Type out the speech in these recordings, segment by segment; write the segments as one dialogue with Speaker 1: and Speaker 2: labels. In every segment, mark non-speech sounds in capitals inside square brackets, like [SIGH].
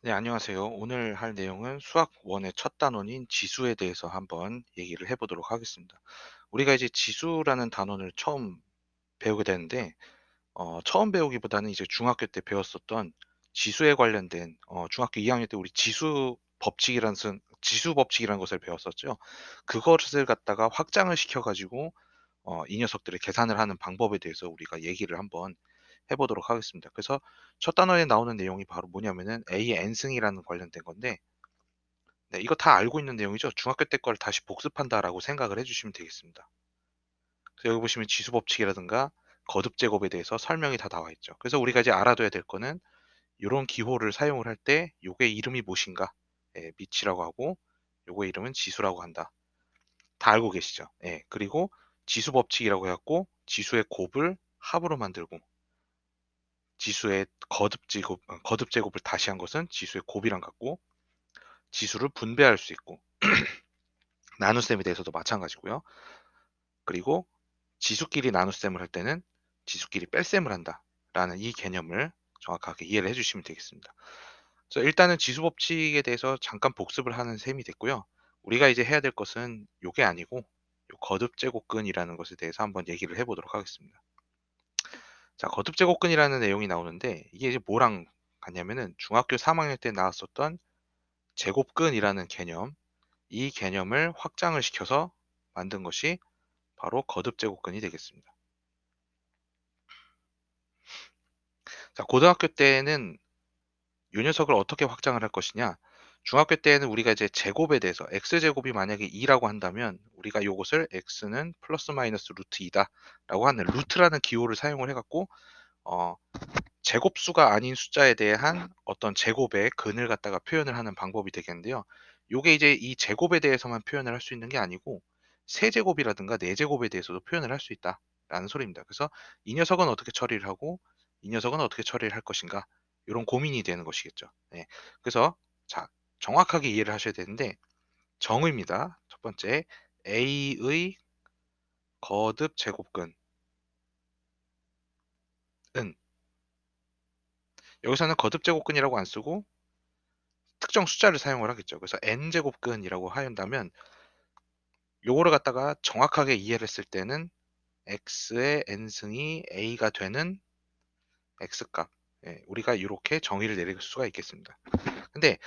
Speaker 1: 네, 안녕하세요. 오늘 할 내용은 수학 1의 첫 단원인 지수에 대해서 한번 얘기를 해보도록 하겠습니다. 우리가 이제 지수라는 단원을 처음 배우게 되는데, 어, 처음 배우기보다는 이제 중학교 때 배웠었던 지수에 관련된, 어, 중학교 2학년 때 우리 지수 법칙이라는, 쓴- 지수 법칙이라는 것을 배웠었죠. 그것을 갖다가 확장을 시켜가지고, 어, 이 녀석들의 계산을 하는 방법에 대해서 우리가 얘기를 한번 해보도록 하겠습니다. 그래서 첫 단원에 나오는 내용이 바로 뭐냐면은 A의 n승이라는 관련된 건데 네, 이거 다 알고 있는 내용이죠. 중학교 때 걸 다시 복습한다라고 생각을 해주시면 되겠습니다. 여기 보시면 지수 법칙이라든가 거듭 제곱에 대해서 설명이 다 나와 있죠. 그래서 우리가 이제 알아둬야 될 거는 이런 기호를 사용을 할 때 요게 이름이 무엇인가? 예, 밑이라고 하고 요거 이름은 지수라고 한다. 다 알고 계시죠? 예, 그리고 지수 법칙이라고 해갖고 지수의 곱을 합으로 만들고 지수의 거듭 제곱, 어, 거듭 제곱을 다시 한 것은 지수의 곱이랑 같고 지수를 분배할 수 있고 [CLEARS THROAT] 나눗셈에 대해서도 마찬가지고요. 그리고 지수끼리 나눗셈을 할 때는 지수끼리 뺄셈을 한다라는 이 개념을 정확하게 이해를 해주시면 되겠습니다. 그래서 일단은 지수 법칙에 대해서 잠깐 복습을 하는 셈이 됐고요. 우리가 이제 해야 될 것은 이게 아니고 거듭 제곱근이라는 것에 대해서 한번 얘기를 해보도록 하겠습니다. 자, 거듭 제곱근이라는 내용이 나오는데 이게 이제 뭐랑 같냐면은 중학교 3학년 때 나왔었던 제곱근이라는 개념, 이 개념을 확장을 시켜서 만든 것이 바로 거듭 제곱근이 되겠습니다. 자, 고등학교 때는 이 녀석을 어떻게 확장을 할 것이냐? 중학교 때는 우리가 이제 제곱에 대해서 x제곱이 만약에 2라고 한다면 우리가 이것을 x는 플러스 마이너스 루트 2다 라고 하는 루트라는 기호를 사용을 해갖고 어, 제곱수가 아닌 숫자에 대한 어떤 제곱의 근을 갖다가 표현을 하는 방법이 되겠는데요. 요게 이제 이 제곱에 대해서만 표현을 할 수 있는 게 아니고 세제곱이라든가 네제곱에 대해서도 표현을 할 수 있다라는 소리입니다. 그래서 이 녀석은 어떻게 처리를 하고 이 녀석은 어떻게 처리를 할 것인가 이런 고민이 되는 것이겠죠. 네. 그래서 자 정확하게 이해를 하셔야 되는데 정의입니다. 첫 번째 A의 거듭 제곱근 은 여기서는 거듭 제곱근이라고 안 쓰고 특정 숫자를 사용을 하겠죠. 그래서 n제곱근이라고 하ян다면 요거를 갖다가 정확하게 이해를 했을 때는 x의 n승이 a가 되는 x값 예, 우리가 이렇게 정의를 내릴 수가 있겠습니다. 근데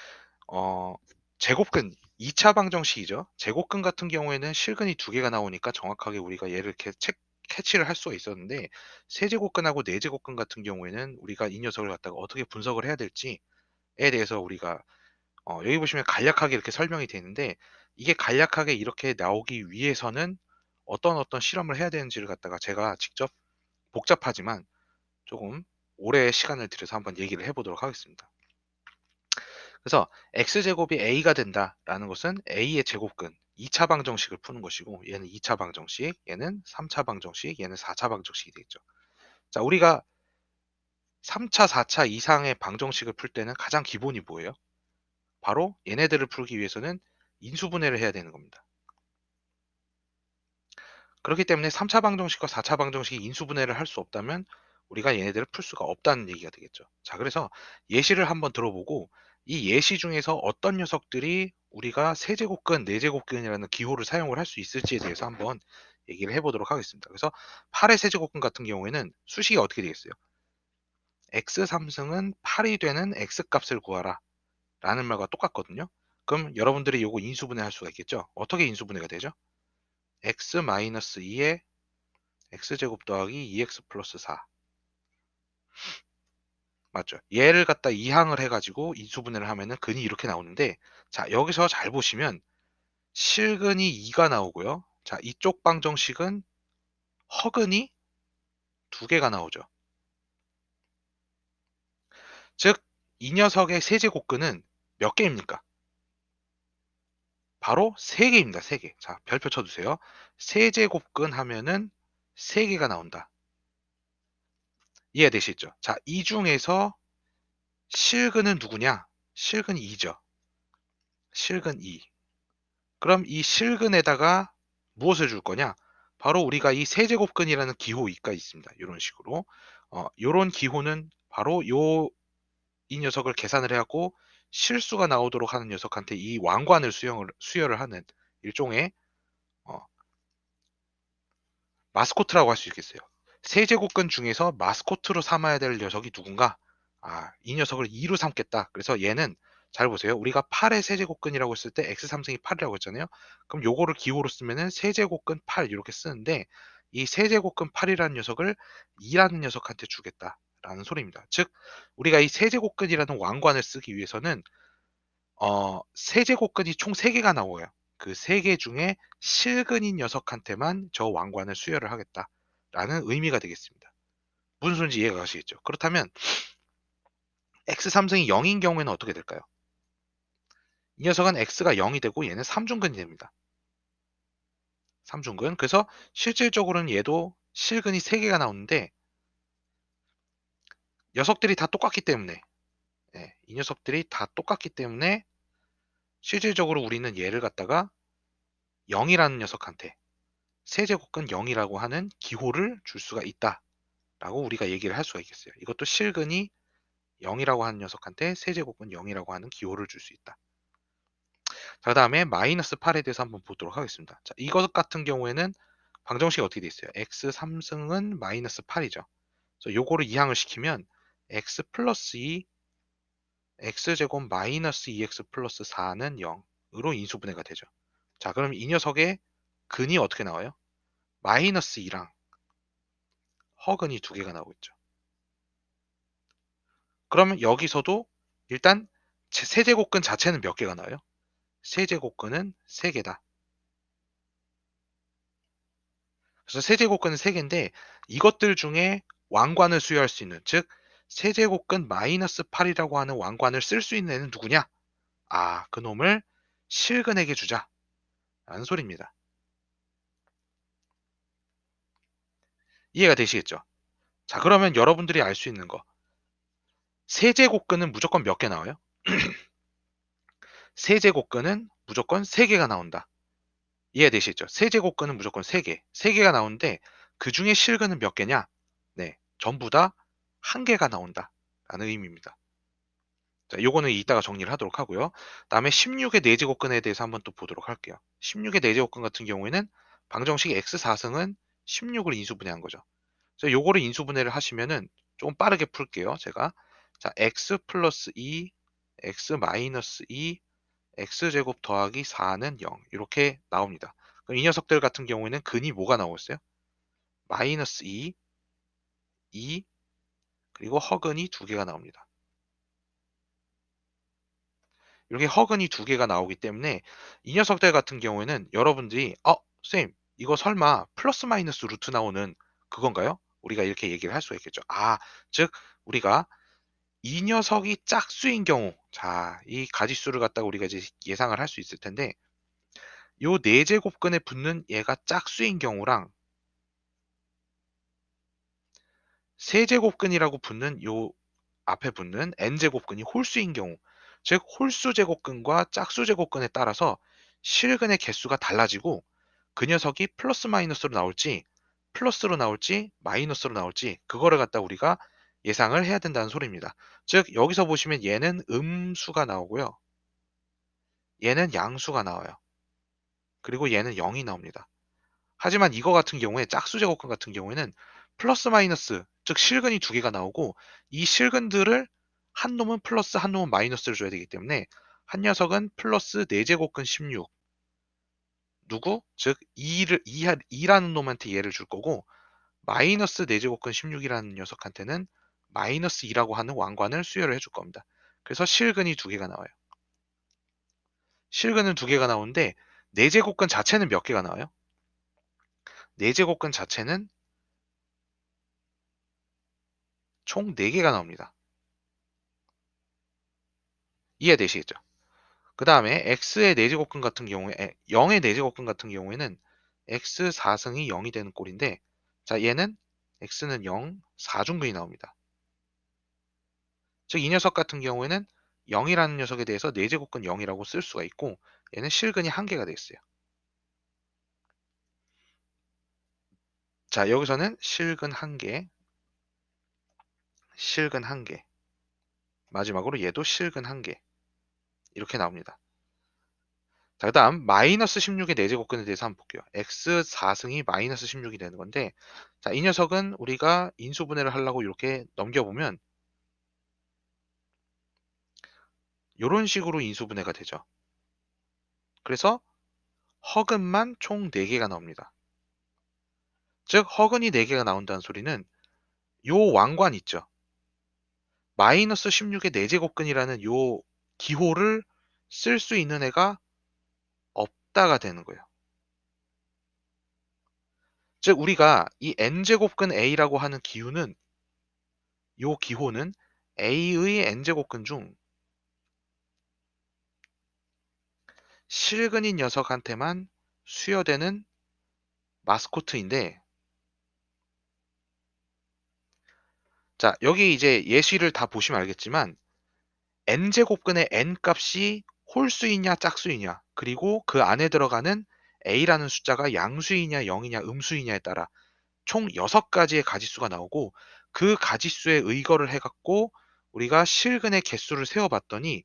Speaker 1: 어, 제곱근 2차 방정식이죠. 제곱근 같은 경우에는 실근이 두 개가 나오니까 정확하게 우리가 얘를 이렇게 체, 캐치를 할 수가 있었는데 세제곱근하고 네제곱근 같은 경우에는 우리가 이 녀석을 갖다가 어떻게 분석을 해야 될지에 대해서 우리가 어, 여기 보시면 간략하게 이렇게 설명이 되는데 이게 간략하게 이렇게 나오기 위해서는 어떤 어떤 실험을 해야 되는지를 갖다가 제가 직접 복잡하지만 조금 오래 시간을 들여서 한번 얘기를 해보도록 하겠습니다. 그래서 x제곱이 a가 된다라는 것은 a의 제곱근 2차 방정식을 푸는 것이고 얘는 2차 방정식, 얘는 3차 방정식, 얘는 4차 방정식이 되겠죠. 자, 우리가 3차, 4차 이상의 방정식을 풀 때는 가장 기본이 뭐예요? 바로 얘네들을 풀기 위해서는 인수분해를 해야 되는 겁니다. 그렇기 때문에 3차 방정식과 4차 방정식이 인수분해를 할 수 없다면 우리가 얘네들을 풀 수가 없다는 얘기가 되겠죠. 자, 그래서 예시를 한번 들어보고 이 예시 중에서 어떤 녀석들이 우리가 세제곱근, 네제곱근이라는 기호를 사용을 할 수 있을지에 대해서 한번 얘기를 해보도록 하겠습니다. 그래서 8의 세제곱근 같은 경우에는 수식이 어떻게 되겠어요? x3승은 8이 되는 x값을 구하라 라는 말과 똑같거든요. 그럼 여러분들이 이거 인수분해 할 수가 있겠죠? 어떻게 인수분해가 되죠? x-2에 x제곱 더하기 2x 플러스 4 맞죠? 얘를 갖다 이항을 해 가지고 인수분해를 하면은 근이 이렇게 나오는데 자 여기서 잘 보시면 실근이 2가 나오고요. 자 이쪽 방정식은 허근이 두 개가 나오죠. 즉 이 녀석의 세제곱근은 몇 개입니까? 바로 3개입니다. 3개. 자, 별표 쳐주세요. 세제곱근 하면은 3개가 나온다. 이해되시죠? 자, 이 중에서 실근은 누구냐? 실근 2죠. 실근 2. 그럼 이 실근에다가 무엇을 줄 거냐? 바로 우리가 이 세제곱근이라는 기호 2가 있습니다. 이런 식으로. 어, 이런 기호는 바로 요 이 녀석을 계산을 해갖고 실수가 나오도록 하는 녀석한테 이 왕관을 수용을, 수여를 하는 일종의 어, 마스코트라고 할 수 있겠어요. 세제곱근 중에서 마스코트로 삼아야 될 녀석이 누군가? 아, 이 녀석을 2로 삼겠다. 그래서 얘는 잘 보세요. 우리가 8의 세제곱근이라고 했을 때 x3승이 8이라고 했잖아요. 그럼 요거를 기호로 쓰면은 세제곱근 8 이렇게 쓰는데 이 세제곱근 8이라는 녀석을 2라는 녀석한테 주겠다 라는 소리입니다. 즉 우리가 이 세제곱근이라는 왕관을 쓰기 위해서는 어, 세제곱근이 총 3개가 나오고요. 그 3개 중에 실근인 녀석한테만 저 왕관을 수여를 하겠다 라는 의미가 되겠습니다. 무슨 소리인지 이해가 가시겠죠? 그렇다면 x3승이 0인 경우에는 어떻게 될까요? 이 녀석은 x가 0이 되고 얘는 3중근이 됩니다. 3중근. 그래서 실질적으로는 얘도 실근이 3개가 나오는데 녀석들이 다 똑같기 때문에 예, 이 녀석들이 다 똑같기 때문에 실질적으로 우리는 얘를 갖다가 0이라는 녀석한테 세제곱근 0이라고 하는 기호를 줄 수가 있다 라고 우리가 얘기를 할 수가 있겠어요. 이것도 실근이 0이라고 하는 녀석한테 세제곱근 0이라고 하는 기호를 줄 수 있다. 자, 그 다음에 마이너스 8에 대해서 한번 보도록 하겠습니다. 자, 이것 같은 경우에는 방정식이 어떻게 돼 있어요? x 3승은 마이너스 8이죠. 그래서 요거를 이항을 시키면 x 플러스 2 x제곱 마이너스 2x 플러스 4는 0으로 인수분해가 되죠. 자, 그럼 이 녀석의 근이 어떻게 나와요? 마이너스 2랑 허근이 두 개가 나오고 있죠. 그러면 여기서도 일단 세제곱근 자체는 몇 개가 나와요? 세제곱근은 3개다. 그래서 세제곱근은 3개인데 이것들 중에 왕관을 수여할 수 있는 즉 세제곱근 마이너스 8이라고 하는 왕관을 쓸 수 있는 애는 누구냐? 아, 그놈을 실근에게 주자. 라는 소리입니다. 이해가 되시겠죠? 자, 그러면 여러분들이 알 수 있는 거. 세제곱근은 무조건 몇 개 나와요? [CLEARS THROAT] 세제곱근은 무조건 3개가 나온다. 이해되시죠? 세제곱근은 무조건 3개. 3개가 나오는데 그 중에 실근은 몇 개냐? 네, 전부 다한 개가 나온다. 라는 의미입니다. 자, 요거는 이따가 정리를 하도록 하고요. 다음에 16의 4제곱근에 대해서 한번 또 보도록 할게요. 16의 4제곱근 같은 경우에는 방정식 x4승은 16을 인수분해한 거죠. 그래서 요거를 인수분해를 하시면은 조금 빠르게 풀게요. 제가 자 x 플러스 2, x 마이너스 2, x제곱 더하기 4는 0 이렇게 나옵니다. 그럼 이 녀석들 같은 경우에는 근이 뭐가 나오겠어요? 마이너스 2, 2, 그리고 허근이 두 개가 나옵니다. 이렇게 허근이 두 개가 나오기 때문에 이 녀석들 같은 경우에는 여러분들이 어, 쌤 이거 설마 플러스 마이너스 루트 나오는 그건가요? 우리가 이렇게 얘기를 할 수가 있겠죠. 아, 즉 우리가 이 녀석이 짝수인 경우 자, 이 가지수를 갖다가 우리가 이제 예상을 할 수 있을 텐데 요 네 제곱근에 붙는 얘가 짝수인 경우랑 세 제곱근이라고 붙는 요 앞에 붙는 n제곱근이 홀수인 경우 즉 홀수 제곱근과 짝수 제곱근에 따라서 실근의 개수가 달라지고 그 녀석이 플러스 마이너스로 나올지 플러스로 나올지 마이너스로 나올지 그거를 갖다 우리가 예상을 해야 된다는 소리입니다. 즉 여기서 보시면 얘는 음수가 나오고요. 얘는 양수가 나와요. 그리고 얘는 0이 나옵니다. 하지만 이거 같은 경우에 짝수 제곱근 같은 경우에는 플러스 마이너스 즉 실근이 두 개가 나오고 이 실근들을 한 놈은 플러스 한 놈은 마이너스를 줘야 되기 때문에 한 녀석은 플러스 4제곱근 16 누구? 즉 2를 2, 2라는 놈한테 얘를 줄 거고 마이너스 4제곱근 16이라는 녀석한테는 마이너스 2라고 하는 왕관을 수여를 해줄 겁니다. 그래서 실근이 두 개가 나와요. 실근은 두 개가 나오는데 4제곱근 자체는 몇 개가 나와요? 4제곱근 자체는 총 4개가 나옵니다. 이해되시겠죠? 그 다음에 x의 4제곱근 같은 경우에 0의 4제곱근 같은 경우에는 x 4승이 0이 되는 꼴인데 자 얘는 x는 0, 4중근이 나옵니다. 즉 이 녀석 같은 경우에는 0이라는 녀석에 대해서 4제곱근 0이라고 쓸 수가 있고 얘는 실근이 한 개가 되겠어요. 자 여기서는 실근 한 개, 실근 한 개. 마지막으로 얘도 실근 1개. 이렇게 나옵니다. 자, 그 다음 마이너스 16의 4제곱근에 대해서 한번 볼게요. x 4승이 마이너스 16이 되는 건데 자, 이 녀석은 우리가 인수분해를 하려고 이렇게 넘겨보면 이런 식으로 인수분해가 되죠. 그래서 허근만 총 4개가 나옵니다. 즉 허근이 4개가 나온다는 소리는 요 왕관 있죠. 마이너스 16의 4제곱근이라는 요 기호를 쓸 수 있는 애가 없다가 되는 거예요. 즉 우리가 이 n제곱근 a라고 하는 기호는 요 기호는 a의 n제곱근 중 실근인 녀석한테만 수여되는 마스코트인데 자 여기 이제 예시를 다 보시면 알겠지만 n제곱근의 n 값이 홀수이냐 짝수이냐 그리고 그 안에 들어가는 a라는 숫자가 양수이냐 0이냐 음수이냐에 따라 총 6가지의 가지수가 나오고 그 가지수에 의거를 해갖고 우리가 실근의 개수를 세어봤더니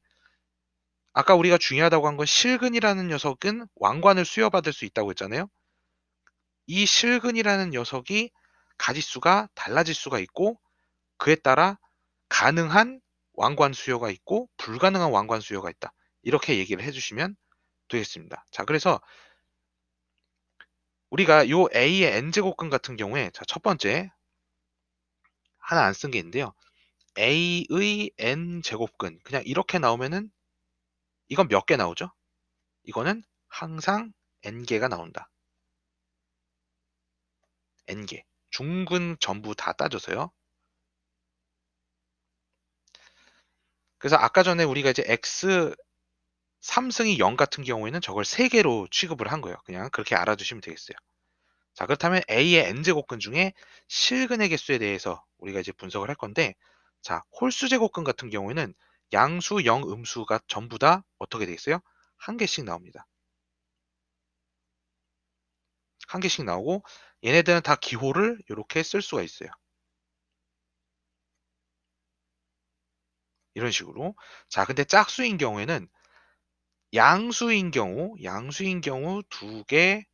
Speaker 1: 아까 우리가 중요하다고 한 건 실근이라는 녀석은 왕관을 수여받을 수 있다고 했잖아요. 이 실근이라는 녀석이 가지수가 달라질 수가 있고 그에 따라 가능한 왕관 수요가 있고 불가능한 왕관 수요가 있다. 이렇게 얘기를 해주시면 되겠습니다. 자, 그래서 우리가 요 A의 n제곱근 같은 경우에 자, 첫 번째 하나 안 쓴 게 있는데요. A의 n제곱근 그냥 이렇게 나오면은 이건 몇 개 나오죠? 이거는 항상 n개가 나온다. n개. 중근 전부 다 따져서요. 그래서 아까 전에 우리가 이제 x 3승이 0 같은 경우에는 저걸 3개로 취급을 한 거예요. 그냥 그렇게 알아두시면 되겠어요. 자, 그렇다면 A의 n제곱근 중에 실근의 개수에 대해서 우리가 이제 분석을 할 건데, 자, 홀수 제곱근 같은 경우에는 양수, 영, 음수가 전부 다 어떻게 돼 있어요? 한 개씩 나옵니다. 한 개씩 나오고 얘네들은 다 기호를 이렇게 쓸 수가 있어요. 이런 식으로. 자, 근데 짝수인 경우에는 양수인 경우, 양수인 경우 두 개,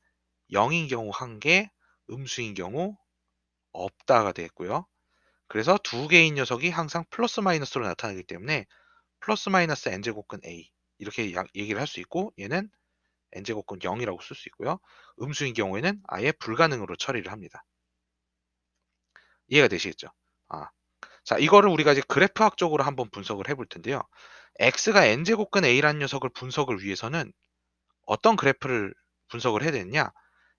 Speaker 1: 0인 경우 한 개, 음수인 경우 없다가 되겠고요. 그래서 두 개인 녀석이 항상 플러스 마이너스로 나타나기 때문에 플러스 마이너스 n제곱근 a 이렇게 얘기를 할 수 있고 얘는 n제곱근 0이라고 쓸 수 있고요. 음수인 경우에는 아예 불가능으로 처리를 합니다. 이해가 되시겠죠? 아, 자 이거를 우리가 이제 그래프학적으로 한번 분석을 해볼 텐데요. x가 n제곱근 a라는 녀석을 분석을 위해서는 어떤 그래프를 분석을 해야 되느냐?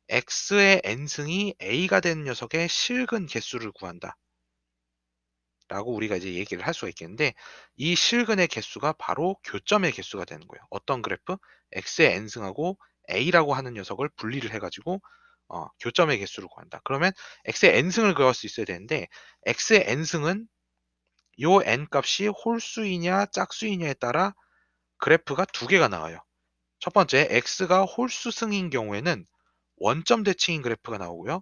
Speaker 1: x의 n승이 a가 된 녀석의 실근 개수를 구한다. 라고 우리가 이제 얘기를 할 수가 있겠는데 이 실근의 개수가 바로 교점의 개수가 되는 거예요. 어떤 그래프? x의 n승하고 a라고 하는 녀석을 분리를 해가지고 어, 교점의 개수를 구한다. 그러면 x의 n승을 구할 수 있어야 되는데 x의 n승은 요 n 값이 홀수이냐 짝수이냐에 따라 그래프가 두 개가 나와요. 첫 번째 x가 홀수승인 경우에는 원점 대칭인 그래프가 나오고요.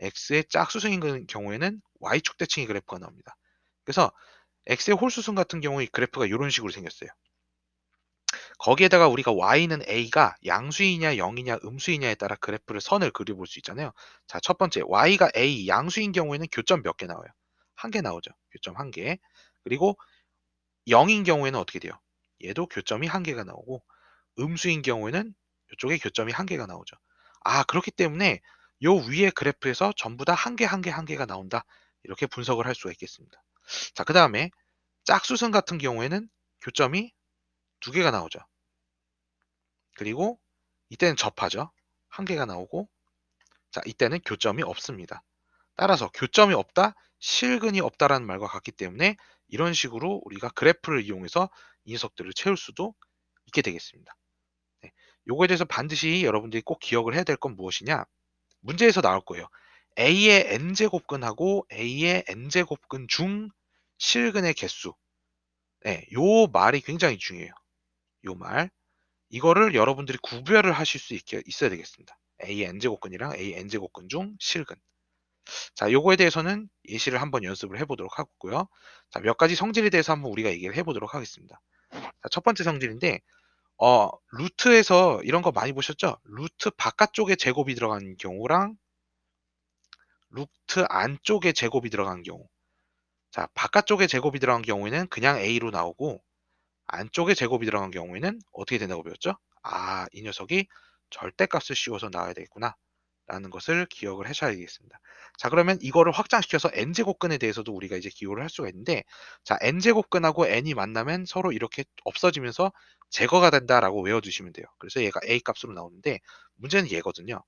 Speaker 1: x의 짝수승인 경우에는 y축 대칭의 그래프가 나옵니다. 그래서 x의 홀수승 같은 경우에 그래프가 이런 식으로 생겼어요. 거기에다가 우리가 y는 a가 양수이냐 0이냐 음수이냐에 따라 그래프를 선을 그려볼 수 있잖아요. 자, 첫 번째 y가 a 양수인 경우에는 교점 몇 개 나와요? 한 개 나오죠. 교점 한 개. 그리고 0인 경우에는 어떻게 돼요? 얘도 교점이 한 개가 나오고 음수인 경우에는 이쪽에 교점이 한 개가 나오죠. 아, 그렇기 때문에 요 위에 그래프에서 전부 다 한 개, 한 개, 한 개가 나온다. 이렇게 분석을 할 수가 있겠습니다. 자, 그 다음에 짝수승 같은 경우에는 교점이 두 개가 나오죠. 그리고 이때는 접하죠. 한 개가 나오고 자, 이때는 교점이 없습니다. 따라서 교점이 없다, 실근이 없다라는 말과 같기 때문에 이런 식으로 우리가 그래프를 이용해서 이 녀석들을 채울 수도 있게 되겠습니다. 네, 요거에 대해서 반드시 여러분들이 꼭 기억을 해야 될 건 무엇이냐? 문제에서 나올 거예요. A의 n제곱근하고 A의 n제곱근 중 실근의 개수. 네, 요 말이 굉장히 중요해요. 요 말. 이거를 여러분들이 구별을 하실 수 있게 있어야 되겠습니다. A의 n제곱근이랑 A n제곱근 중 실근. 자, 요거에 대해서는 예시를 한번 연습을 해보도록 하고요. 자, 몇 가지 성질에 대해서 한번 우리가 얘기를 해보도록 하겠습니다. 자, 첫 번째 성질인데, 어, 루트에서 이런 거 많이 보셨죠? 루트 바깥쪽에 제곱이 들어간 경우랑 루트 안쪽에 제곱이 들어간 경우. 자, 바깥쪽에 제곱이 들어간 경우에는 그냥 A로 나오고, 안쪽에 제곱이 들어간 경우에는 어떻게 된다고 배웠죠? 아, 이 녀석이 절대값을 씌워서 나와야 되겠구나. 라는 것을 기억을 하셔야 되겠습니다. 자, 그러면 이거를 확장시켜서 n제곱근에 대해서도 우리가 이제 기호를 할 수가 있는데, 자, n제곱근하고 n이 만나면 서로 이렇게 없어지면서 제거가 된다라고 외워두시면 돼요. 그래서 얘가 a 값으로 나오는데, 문제는 얘거든요.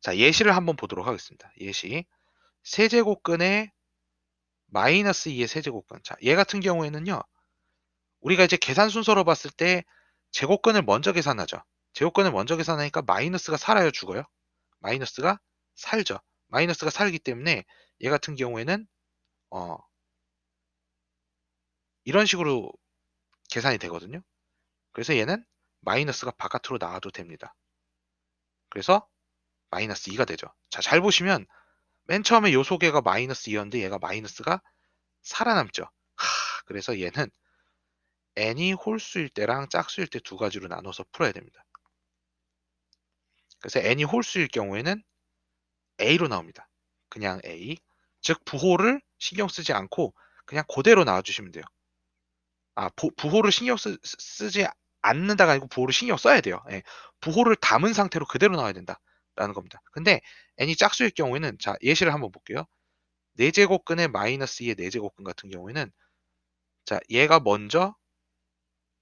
Speaker 1: 자, 예시를 한번 보도록 하겠습니다. 예시. 세제곱근의 마이너스 2의 세제곱근. 자, 얘 같은 경우에는요, 우리가 이제 계산 순서로 봤을 때 제곱근을 먼저 계산하죠. 제곱근을 먼저 계산하니까 마이너스가 살아요, 죽어요? 마이너스가 살죠. 마이너스가 살기 때문에 얘 같은 경우에는 어 이런 식으로 계산이 되거든요. 그래서 얘는 마이너스가 바깥으로 나와도 됩니다. 그래서 마이너스 2가 되죠. 자, 잘 보시면 맨 처음에 요 소개가 마이너스 2였는데 얘가 마이너스가 살아남죠. 하, 그래서 얘는 n이 홀수일 때랑 짝수일 때 두 가지로 나눠서 풀어야 됩니다. 그래서 n이 홀수일 경우에는 a로 나옵니다. 그냥 a. 즉 부호를 신경 쓰지 않고 그냥 그대로 나와주시면 돼요. 아 부, 부호를 신경 쓰, 지 않는다가 아니고 부호를 신경 써야 돼요. 예. 부호를 담은 상태로 그대로 나와야 된다라는 겁니다. 근데 n이 짝수일 경우에는 자 예시를 한번 볼게요. 4제곱근의 마이너스 2의 4제곱근 같은 경우에는 자 얘가 먼저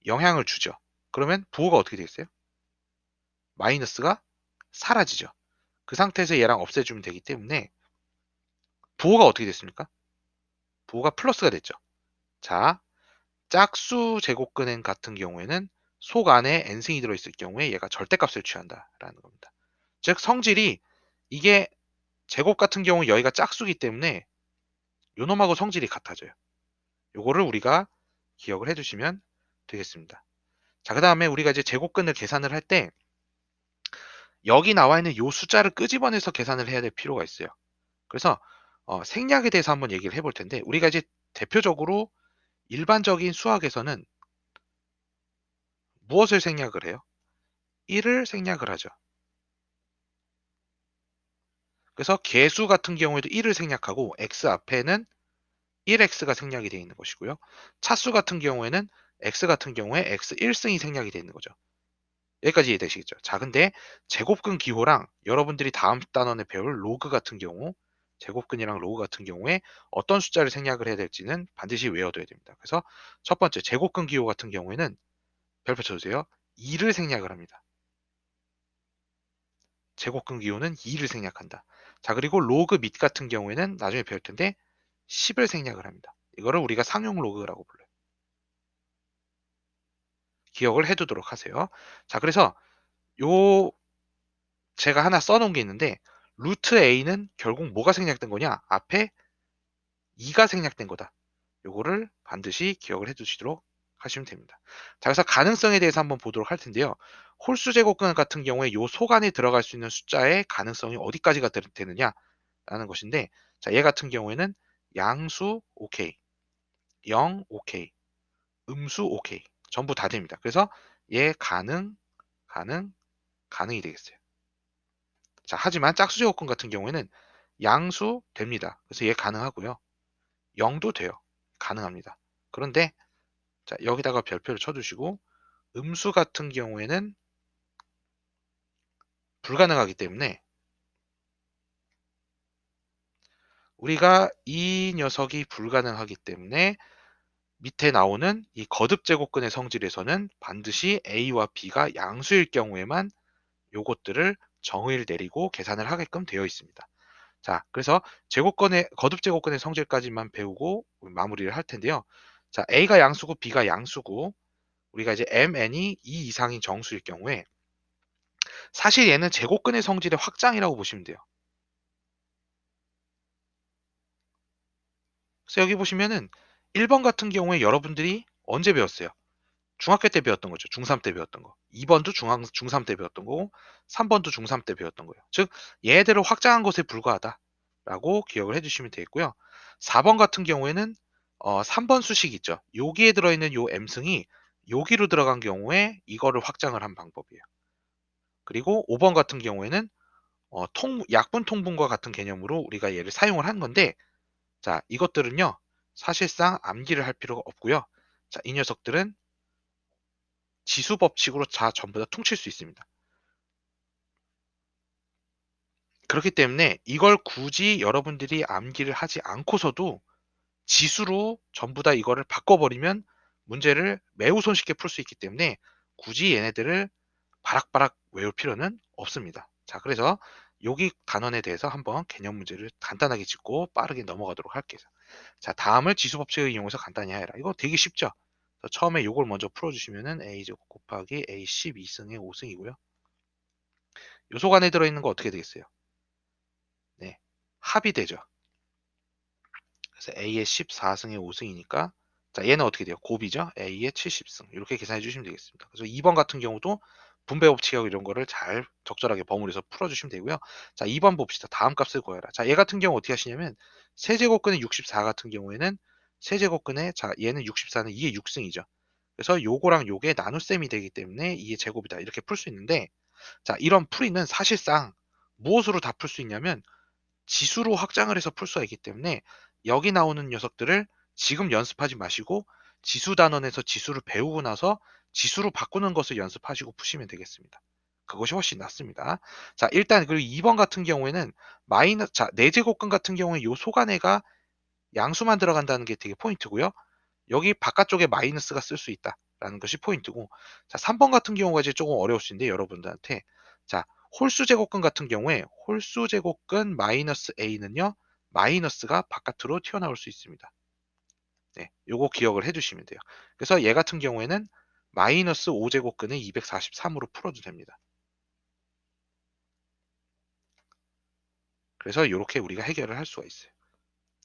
Speaker 1: 영향을 주죠. 그러면 부호가 어떻게 되겠어요? 마이너스가 사라지죠. 그 상태에서 얘랑 없애주면 되기 때문에 부호가 어떻게 됐습니까? 부호가 플러스가 됐죠. 자, 짝수 제곱근행 같은 경우에는 속 안에 n승이 들어있을 경우에 얘가 절대값을 취한다라는 겁니다. 즉 성질이 이게 제곱 같은 경우 여기가 짝수기 때문에 요놈하고 성질이 같아져요. 요거를 우리가 기억을 해주시면 되겠습니다. 자, 그 다음에 우리가 이제 제곱근을 계산을 할 때 여기 나와 있는 요 숫자를 끄집어내서 계산을 해야 될 필요가 있어요. 그래서 어, 생략에 대해서 한번 얘기를 해볼 텐데 우리가 이제 대표적으로 일반적인 수학에서는 무엇을 생략을 해요? 1을 생략을 하죠. 그래서 개수 같은 경우에도 1을 생략하고 x 앞에는 1x가 생략이 되어 있는 것이고요. 차수 같은 경우에는 x 같은 경우에 x 1승이 생략이 되어 있는 거죠. 여기까지 이해되시겠죠? 자, 근데 제곱근 기호랑 여러분들이 다음 단원에 배울 로그 같은 경우, 제곱근이랑 로그 같은 경우에 어떤 숫자를 생략을 해야 될지는 반드시 외워둬야 됩니다. 그래서 첫 번째 제곱근 기호 같은 경우에는 별표 쳐주세요. 2를 생략을 합니다. 제곱근 기호는 2를 생략한다. 자, 그리고 로그 밑 같은 경우에는 나중에 배울 텐데 10을 생략을 합니다. 이거를 우리가 상용 로그라고 불러요. 기억을 해두도록 하세요. 자, 그래서 요 제가 하나 써놓은 게 있는데 루트 a는 결국 뭐가 생략된 거냐? 앞에 2가 생략된 거다. 요거를 반드시 기억을 해두시도록 하시면 됩니다. 자, 그래서 가능성에 대해서 한번 보도록 할 텐데요. 홀수 제곱근 같은 경우에 요속 안에 들어갈 수 있는 숫자의 가능성이 어디까지가 되느냐라는 것인데, 자, 얘 같은 경우에는 양수 오케이, 0 오케이, 음수 오케이. 전부 다 됩니다. 그래서 얘 가능, 가능, 가능이 되겠어요. 자, 하지만 짝수 제곱근 같은 경우에는 양수 됩니다. 그래서 얘 가능하고요. 0도 돼요. 가능합니다. 그런데 자, 여기다가 별표를 쳐주시고 음수 같은 경우에는 불가능하기 때문에 우리가 이 녀석이 불가능하기 때문에 밑에 나오는 이 거듭 제곱근의 성질에서는 반드시 a와 b가 양수일 경우에만 요것들을 정의를 내리고 계산을 하게끔 되어 있습니다. 자, 그래서 제곱근의 거듭 제곱근의 성질까지만 배우고 마무리를 할 텐데요. 자, a가 양수고 b가 양수고 우리가 이제 mn이 2 이상인 정수일 경우에 사실 얘는 제곱근의 성질의 확장이라고 보시면 돼요. 그래서 여기 보시면은 1번 같은 경우에 여러분들이 언제 배웠어요? 중학교 때 배웠던 거죠. 중3 때 배웠던 거. 2번도 중학, 중3 때 배웠던 거고 3번도 중3 때 배웠던 거예요. 즉 얘들을 확장한 것에 불과하다라고 기억을 해주시면 되겠고요. 4번 같은 경우에는 어, 3번 수식 있죠. 여기에 들어있는 요 m승이 여기로 들어간 경우에 이거를 확장을 한 방법이에요. 그리고 5번 같은 경우에는 어, 통, 약분 통분과 같은 개념으로 우리가 얘를 사용을 한 건데 자 이것들은요 사실상 암기를 할 필요가 없고요. 자, 이 녀석들은 지수 법칙으로 다 전부 다 퉁칠 수 있습니다. 그렇기 때문에 이걸 굳이 여러분들이 암기를 하지 않고서도 지수로 전부 다 이거를 바꿔버리면 문제를 매우 손쉽게 풀 수 있기 때문에 굳이 얘네들을 바락바락 외울 필요는 없습니다. 자, 그래서 여기 단원에 대해서 한번 개념 문제를 간단하게 짚고 빠르게 넘어가도록 할게요. 자, 다음을 지수 법칙을 이용해서 간단히 해라. 이거 되게 쉽죠? 처음에 이걸 먼저 풀어주시면은 a제곱 곱하기 a 12승의 5승이고요. 요속 안에 들어있는 거 어떻게 되겠어요? 네, 합이 되죠. 그래서 a의 14승의 5승이니까 자 얘는 어떻게 돼요? 곱이죠. a의 70승 이렇게 계산해 주시면 되겠습니다. 그래서 2번 같은 경우도 분배 법칙하고 이런 거를 잘 적절하게 버무려서 풀어주시면 되고요. 자 2번 봅시다. 다음 값을 구해라. 자 얘 같은 경우 어떻게 하시냐면 세제곱근의 64 같은 경우에는 세제곱근의 자 얘는 64는 2의 6승이죠. 그래서 요거랑 요게 나눗셈이 되기 때문에 2의 제곱이다 이렇게 풀 수 있는데 자 이런 풀이는 사실상 무엇으로 다 풀 수 있냐면 지수로 확장을 해서 풀 수가 있기 때문에 여기 나오는 녀석들을 지금 연습하지 마시고 지수 단원에서 지수를 배우고 나서 지수로 바꾸는 것을 연습하시고 푸시면 되겠습니다. 그것이 훨씬 낫습니다. 자, 일단 그리고 2번 같은 경우에는 마이너스 자, 4제곱근 같은 경우에 요 소간에가 양수만 들어간다는 게 되게 포인트고요. 여기 바깥쪽에 마이너스가 쓸 수 있다라는 것이 포인트고 자, 3번 같은 경우가 이제 조금 어려울 수 있는데 여러분들한테 자, 홀수 제곱근 같은 경우에 홀수 제곱근 마이너스 a는요. 마이너스가 바깥으로 튀어나올 수 있습니다. 네, 요거 기억을 해주시면 돼요. 그래서 얘 같은 경우에는 마이너스 5제곱근을 243으로 풀어도 됩니다. 그래서 이렇게 우리가 해결을 할 수가 있어요.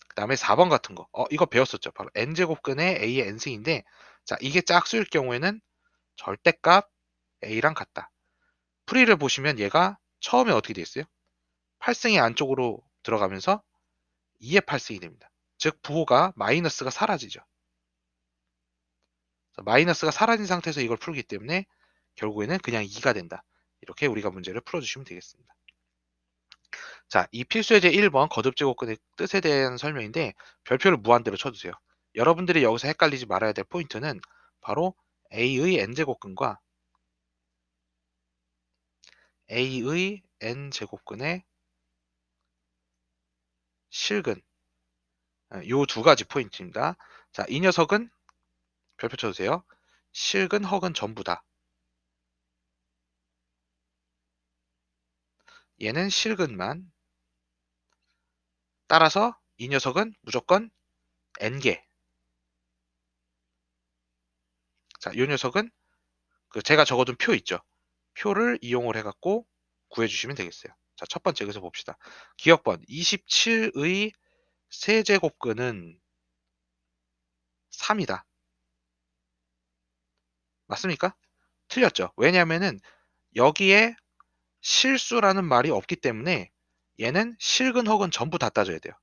Speaker 1: 그 다음에 4번 같은 거. 어, 이거 배웠었죠. 바로 n제곱근의 a의 n승인데 자, 이게 짝수일 경우에는 절대값 a랑 같다. 풀이를 보시면 얘가 처음에 어떻게 돼 있어요? 8승이 안쪽으로 들어가면서 2의 8승이 됩니다. 즉 부호가 마이너스가 사라지죠. 마이너스가 사라진 상태에서 이걸 풀기 때문에 결국에는 그냥 2가 된다. 이렇게 우리가 문제를 풀어주시면 되겠습니다. 자, 이 필수 예제 1번 거듭 제곱근의 뜻에 대한 설명인데 별표를 무한대로 쳐주세요. 여러분들이 여기서 헷갈리지 말아야 될 포인트는 바로 a의 n제곱근과 a의 n제곱근의 실근 요 두 가지 포인트입니다. 자, 이 녀석은 별표 쳐주세요. 실근, 허근 전부다. 얘는 실근만. 따라서 이 녀석은 무조건 n개. 자, 이 녀석은 그 제가 적어둔 표 있죠. 표를 이용을 해갖고 구해주시면 되겠어요. 자, 첫 번째 여기서 봅시다. 기억번 27의 세제곱근은 3이다. 맞습니까? 틀렸죠. 왜냐하면은 여기에 실수라는 말이 없기 때문에 얘는 실근 혹은 전부 다 따져야 돼요.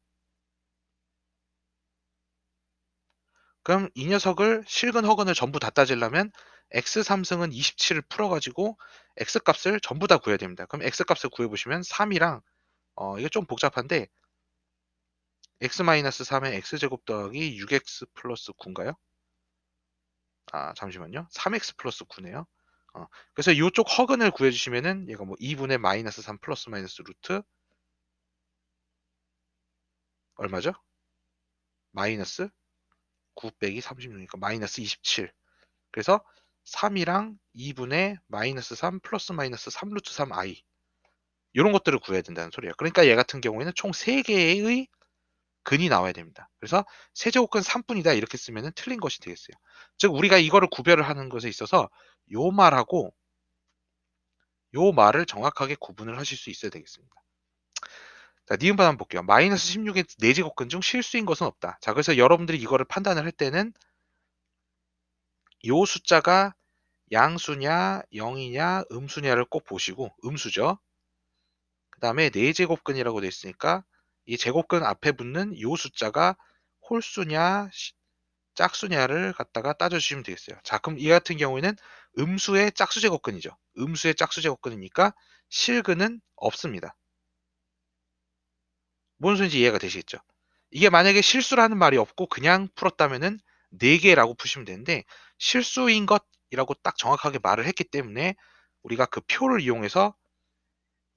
Speaker 1: 그럼 이 녀석을 실근 허근을 전부 다 따지려면 x3승은 27을 풀어가지고 x값을 전부 다 구해야 됩니다. 그럼 x값을 구해보시면 3이랑 어, 이게 좀 복잡한데 x-3의 x제곱 더하기 6x 플러스 9인가요? 아 잠시만요. 3x 플러스 9네요. 어, 그래서 이쪽 허근을 구해주시면은 얘가 뭐 2분의 마이너스 3 플러스 마이너스 루트 얼마죠? 마이너스 9 빼기 36이니까 마이너스 27 그래서 3이랑 2분의 마이너스 3 플러스 마이너스 3 루트 3i 이런 것들을 구해야 된다는 소리예요. 그러니까 얘 같은 경우에는 총 3개의 근이 나와야 됩니다. 그래서 세제곱근 3분이다 이렇게 쓰면 틀린 것이 되겠어요. 즉 우리가 이거를 구별을 하는 것에 있어서 요 말하고 요 말을 정확하게 구분을 하실 수 있어야 되겠습니다. 자, 니은반 한번 볼게요. 마이너스 16의 4제곱근 중 실수인 것은 없다. 자, 그래서 여러분들이 이거를 판단을 할 때는 요 숫자가 양수냐, 0이냐, 음수냐를 꼭 보시고 음수죠. 그 다음에 4제곱근이라고 되어 있으니까 이 제곱근 앞에 붙는 요 숫자가 홀수냐, 짝수냐를 갖다가 따져주시면 되겠어요. 자, 그럼 이 같은 경우에는 음수의 짝수 제곱근이죠. 음수의 짝수 제곱근이니까 실근은 없습니다. 뭔 소리인지 이해가 되시겠죠? 이게 만약에 실수라는 말이 없고 그냥 풀었다면은 4개라고 푸시면 되는데 실수인 것이라고 딱 정확하게 말을 했기 때문에 우리가 그 표를 이용해서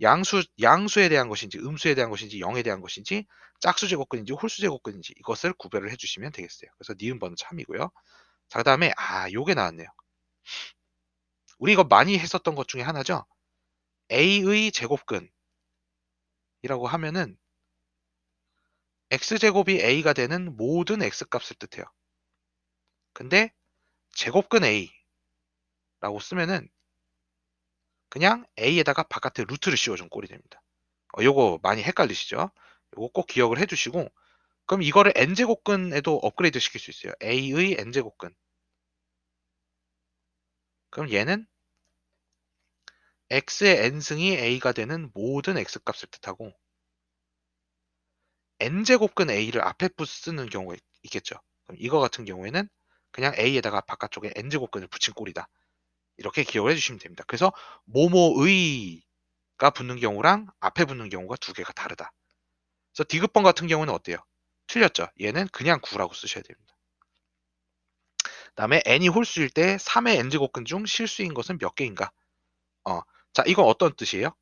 Speaker 1: 양수, 양수에 대한 것인지 음수에 대한 것인지 0에 대한 것인지 짝수 제곱근인지 홀수 제곱근인지 이것을 구별을 해 주시면 되겠어요. 그래서 니은 번은 참이고요. 자, 그 다음에 아 요게 나왔네요. 우리 이거 많이 했었던 것 중에 하나죠. a의 제곱근이라고 하면은 x제곱이 a가 되는 모든 x값을 뜻해요. 근데 제곱근 a라고 쓰면은 그냥 a에다가 바깥에 루트를 씌워준 꼴이 됩니다. 어, 요거 많이 헷갈리시죠? 요거 꼭 기억을 해주시고 그럼 이거를 n제곱근에도 업그레이드 시킬 수 있어요. a의 n제곱근 그럼 얘는 x의 n승이 a가 되는 모든 x값을 뜻하고 n제곱근 a를 앞에 쓰는 경우가 있겠죠. 그럼 이거 같은 경우에는 그냥 a에다가 바깥쪽에 n제곱근을 붙인 꼴이다. 이렇게 기억을 해주시면 됩니다. 그래서 모모의가 붙는 경우랑 앞에 붙는 경우가 두 개가 다르다. 그래서 디귿번 같은 경우는 어때요? 틀렸죠? 얘는 그냥 9라고 쓰셔야 됩니다. 다음에 n이 홀수일 때 3의 n제곱근 중 실수인 것은 몇 개인가? 어, 자 이건 어떤 뜻이에요?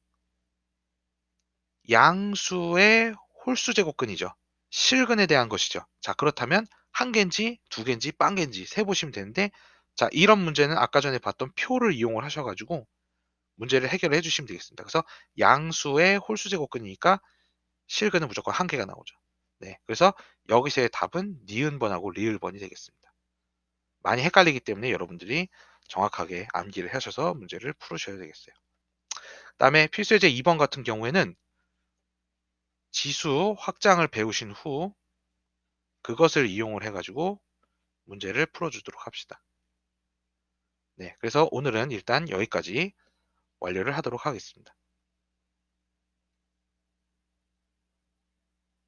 Speaker 1: 양수의 홀수 제곱근이죠. 실근에 대한 것이죠. 자 그렇다면 한 개인지 두 개인지 빵 개인지 세 보시면 되는데 자 이런 문제는 아까 전에 봤던 표를 이용을 하셔 가지고 문제를 해결해 주시면 되겠습니다. 그래서 양수의 홀수 제곱근이니까 실근은 무조건 한 개가 나오죠. 네, 그래서 여기서의 답은 니은번하고 리을번이 되겠습니다. 많이 헷갈리기 때문에 여러분들이 정확하게 암기를 하셔서 문제를 풀으셔야 되겠어요. 그 다음에 필수 예제 2번 같은 경우에는 지수 확장을 배우신 후 그것을 이용을 해 가지고 문제를 풀어 주도록 합시다. 네, 그래서 오늘은 일단 여기까지 완료를 하도록 하겠습니다.